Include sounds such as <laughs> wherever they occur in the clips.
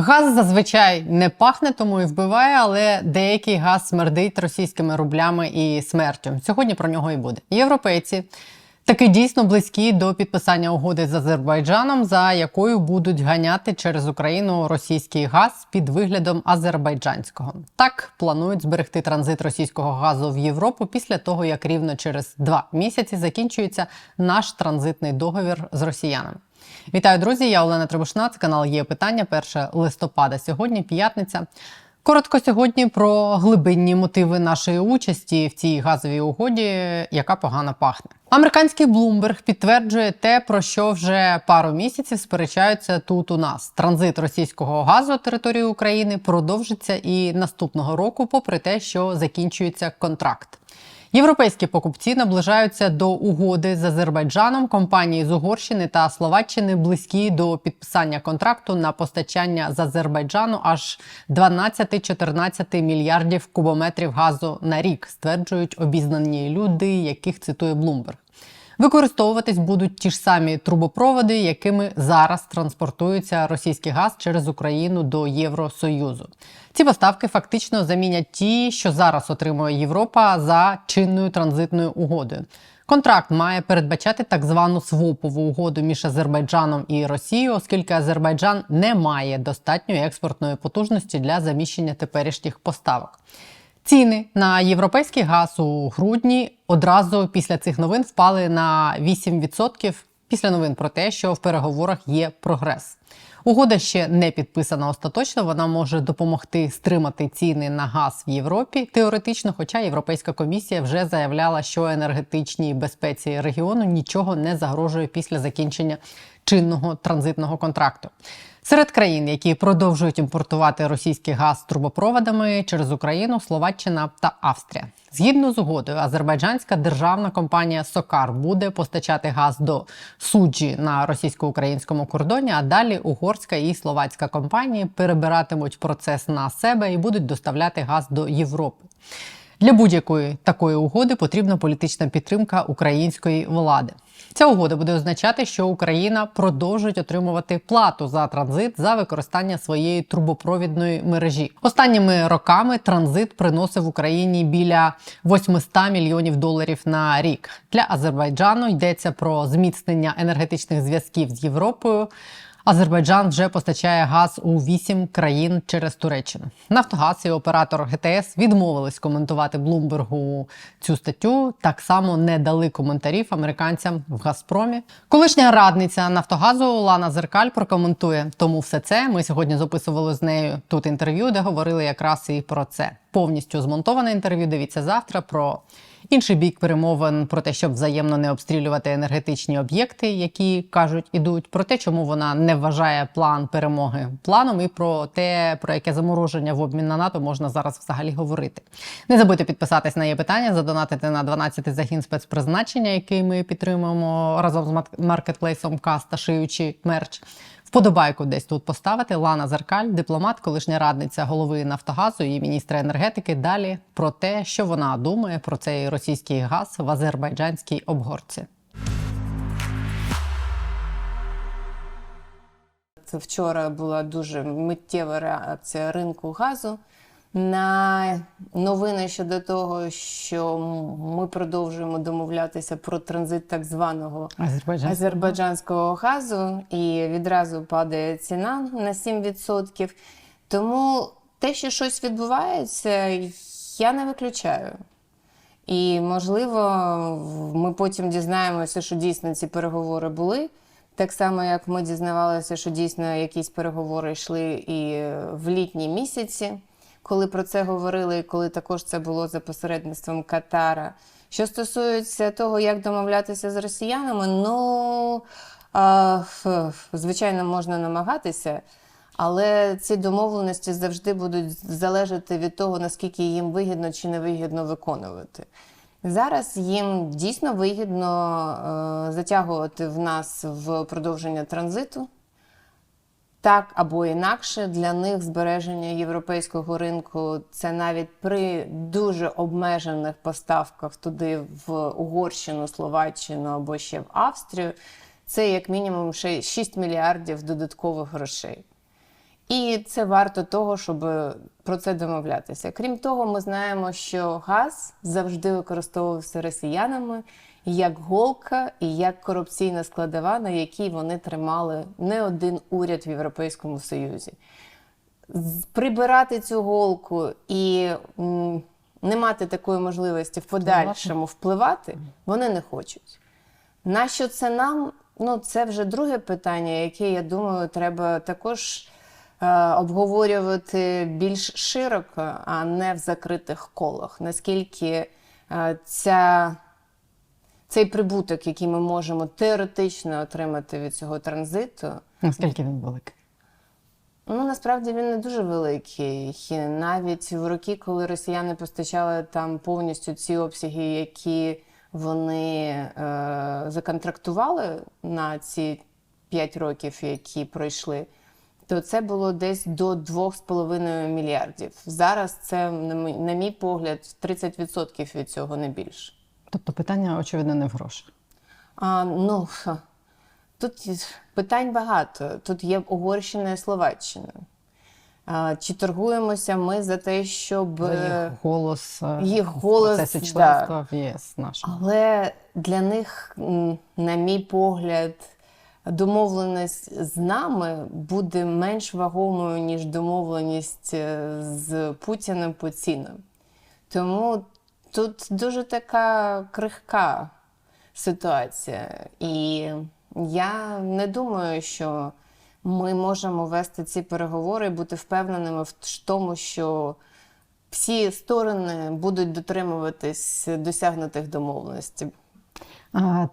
Газ зазвичай не пахне, тому і вбиває, але деякий газ смердить російськими рублями і смертю. Сьогодні про нього і буде. Європейці таки дійсно близькі до підписання угоди з Азербайджаном, за якою будуть ганяти через Україну російський газ під виглядом азербайджанського. Так планують зберегти транзит російського газу в Європу після того, як рівно через два місяці закінчується наш транзитний договір з росіянами. Вітаю, друзі! Я Олена Требушна. Це канал є питання. 1 листопада. Сьогодні п'ятниця. Коротко сьогодні про глибинні мотиви нашої участі в цій газовій угоді, яка погано пахне. Американський Bloomberg підтверджує те, про що вже пару місяців сперечаються тут у нас. Транзит російського газу території України продовжиться і наступного року, попри те, що закінчується контракт. Європейські покупці наближаються до угоди з Азербайджаном. Компанії з Угорщини та Словаччини близькі до підписання контракту на постачання з Азербайджану аж 12-14 мільярдів кубометрів газу на рік, стверджують обізнані люди, яких цитує Bloomberg. Використовуватись будуть ті ж самі трубопроводи, якими зараз транспортується російський газ через Україну до Євросоюзу. Ці поставки фактично замінять ті, що зараз отримує Європа за чинною транзитною угодою. Контракт має передбачати так звану свопову угоду між Азербайджаном і Росією, оскільки Азербайджан не має достатньої експортної потужності для заміщення теперішніх поставок. Ціни на європейський газ у грудні одразу після цих новин впали на 8% після новин про те, що в переговорах є прогрес. Угода ще не підписана остаточно. Вона може допомогти стримати ціни на газ в Європі теоретично. Хоча Європейська комісія вже заявляла, що енергетичній безпеці регіону нічого не загрожує після закінчення чинного транзитного контракту. Серед країн, які продовжують імпортувати російський газ трубопроводами через Україну, Словаччина та Австрія. Згідно з угодою, азербайджанська державна компанія Сокар буде постачати газ до суджі на російсько-українському кордоні. А далі угорська і словацька компанії перебиратимуть процес на себе і будуть доставляти газ до Європи. Для будь-якої такої угоди потрібна політична підтримка української влади. Ця угода буде означати, що Україна продовжить отримувати плату за транзит за використання своєї трубопровідної мережі. Останніми роками транзит приносив Україні біля 800 мільйонів доларів на рік. Для Азербайджану йдеться про зміцнення енергетичних зв'язків з Європою. Азербайджан вже постачає газ у вісім країн через Туреччину. Нафтогаз і оператор ГТС відмовились коментувати Блумбергу цю статтю. Так само не дали коментарів американцям в Газпромі. Колишня радниця Нафтогазу Лана Зеркаль прокоментує. Тому все це ми сьогодні записували з нею тут інтерв'ю, де говорили якраз і про це. Повністю змонтоване інтерв'ю. Дивіться завтра про. Інший бік перемовин про те, щоб взаємно не обстрілювати енергетичні об'єкти, які кажуть, ідуть, про те, чому вона не вважає план перемоги планом, і про те, про яке замороження в обмін на НАТО можна зараз взагалі говорити. Не забудьте підписатись на її питання, задонатити на 12-й загін спецпризначення, який ми підтримуємо разом з маркетплейсом Каста, шиючи мерч. Вподобайку десь тут поставити Лана Зеркаль, дипломат, колишня радниця голови Нафтогазу і міністра енергетики. Далі про те, що вона думає про цей російський газ в азербайджанській обгорці. Це вчора була дуже миттєва реакція ринку газу на новини щодо того, що ми продовжуємо домовлятися про транзит так званого Азербайджан. азербайджанського газу, і відразу падає ціна на 7%. Тому те, що щось відбувається, я не виключаю. І, можливо, ми потім дізнаємося, що дійсно ці переговори були. Так само, як ми дізнавалися, що дійсно якісь переговори йшли і в літні місяці, коли про це говорили, і коли також це було за посередництвом Катара. Що стосується того, як домовлятися з росіянами, ну а, звичайно, можна намагатися, але ці домовленості завжди будуть залежати від того, наскільки їм вигідно чи не вигідно виконувати. Зараз їм дійсно вигідно е, затягувати в нас в продовження транзиту. Так або інакше для них збереження європейського ринку це навіть при дуже обмежених поставках туди в Угорщину, Словаччину або ще в Австрію. Це як мінімум 6 мільярдів додаткових грошей. І це варто того, щоб про це домовлятися. Крім того, ми знаємо, що газ завжди використовувався росіянами як голка і як корупційна складова, на якій вони тримали не один уряд в Європейському Союзі. Прибирати цю голку і не мати такої можливості в подальшому впливати, вони не хочуть. Нащо це нам? Ну, це вже друге питання, яке, я думаю, треба також е, обговорювати більш широко, а не в закритих колах. Наскільки е, ця, цей прибуток, який ми можемо теоретично отримати від цього транзиту, Наскільки він великий? Ну, насправді він не дуже великий. І Навіть в роки, коли росіяни постачали там повністю ці обсяги, які вони е, законтрактували на ці 5 років, які пройшли, то це було десь до 2,5 мільярдів. Зараз це, на мій, погляд, 30% від цього не більше. Тобто питання, очевидно, не в грошах. А, ну, тут питань багато. Тут є Угорщина і Словаччина. А, чи торгуємося ми за те, щоб. За е, їх голос, е, в голос, процесі да. в ЄС нашого. Але для них, на мій погляд, домовленість з нами буде менш вагомою, ніж домовленість е, з Путіним по цінам. Тому тут дуже така крихка ситуація. І я не думаю, що ми можемо вести ці переговори і бути впевненими в тому, що всі сторони будуть дотримуватись досягнутих домовленостей.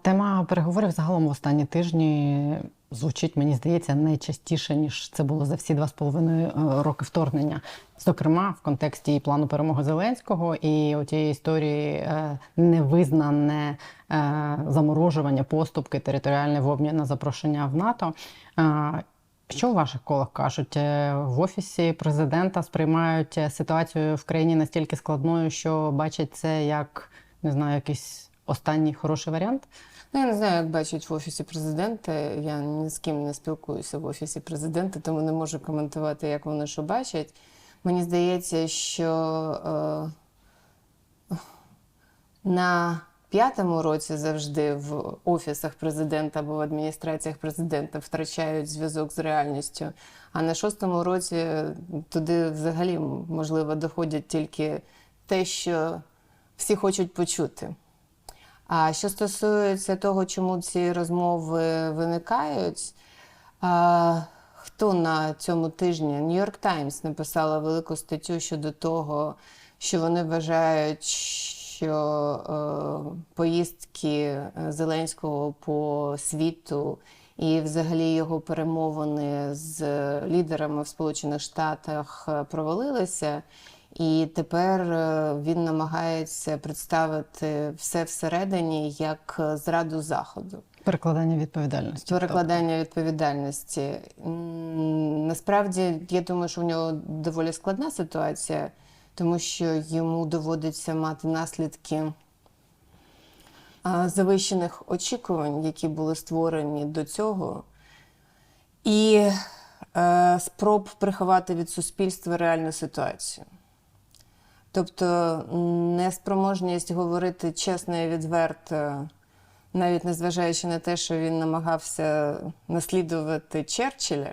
Тема переговорів загалом в останні тижні звучить, мені здається, найчастіше, ніж це було за всі два з половиною е, роки вторгнення. Зокрема, в контексті плану перемоги Зеленського і тієї історії е, невизнане е, заморожування поступки територіальне в обмін на запрошення в НАТО. Що в ваших колах кажуть? В офісі президента сприймають ситуацію в країні настільки складною, що бачать це як не знаю, якийсь останній хороший варіант. Ну, я не знаю, як бачать в офісі президента. Я ні з ким не спілкуюся в офісі президента, тому не можу коментувати, як вони що бачать. Мені здається, що е, на п'ятому році завжди в офісах президента або в адміністраціях президента втрачають зв'язок з реальністю. А на шостому році туди взагалі можливо доходять тільки те, що всі хочуть почути. А що стосується того, чому ці розмови виникають, а, хто на цьому тижні Нью-Йорк Таймс написала велику статтю щодо того, що вони вважають, що е, поїздки Зеленського по світу і взагалі його перемовини з лідерами в Сполучених Штатах е, провалилися. І тепер е, він намагається представити все всередині як е, зраду заходу, Перекладання відповідальності. перекладання відповідальності. Насправді, я думаю, що в нього доволі складна ситуація, тому що йому доводиться мати наслідки завищених очікувань, які були створені до цього, і е, спроб приховати від суспільства реальну ситуацію. Тобто неспроможність говорити чесно і відверто, навіть незважаючи на те, що він намагався наслідувати Черчилля.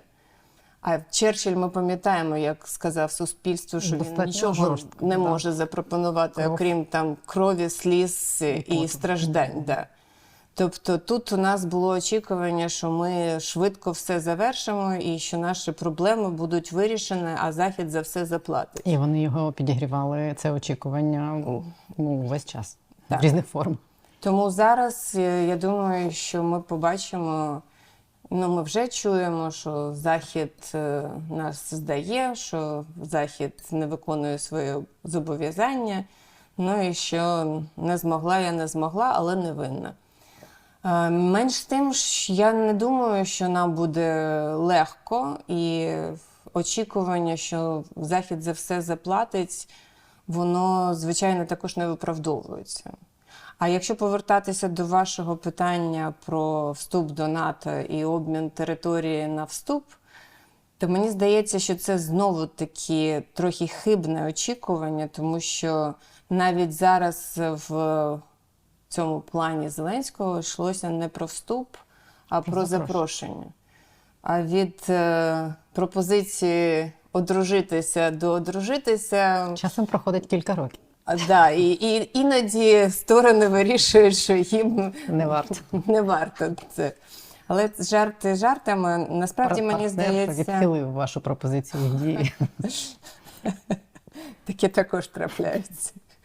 А Черчилль, ми пам'ятаємо, як сказав суспільству, що Достатньо він нічого жорстко, не да. може запропонувати, Кров. окрім там крові, сліз і, страждань. Да. Тобто тут у нас було очікування, що ми швидко все завершимо і що наші проблеми будуть вирішені, а Захід за все заплатить. І вони його підігрівали це очікування ну, весь час Так. в різних формах. Тому зараз е, я думаю, що ми побачимо. Ну, ми вже чуємо, що Захід е, нас здає, що Захід не виконує своє зобов'язання. Ну і що не змогла, я не змогла, але не винна. Е, Менш тим, я не думаю, що нам буде легко, і очікування, що Захід за все заплатить, воно, звичайно, також не виправдовується. А якщо повертатися до вашого питання про вступ до НАТО і обмін території на вступ, то мені здається, що це знову таки трохи хибне очікування, тому що навіть зараз в цьому плані Зеленського йшлося не про вступ, а про запрошення. А від е, пропозиції одружитися до одружитися Часом проходить кілька років. а, да, і, і іноді сторони вирішують, що їм Не варто. не варто це. Але жарти жартами, насправді мені Партнер здається, відхилив вашу пропозицію дії. <laughs> таке також трапляється.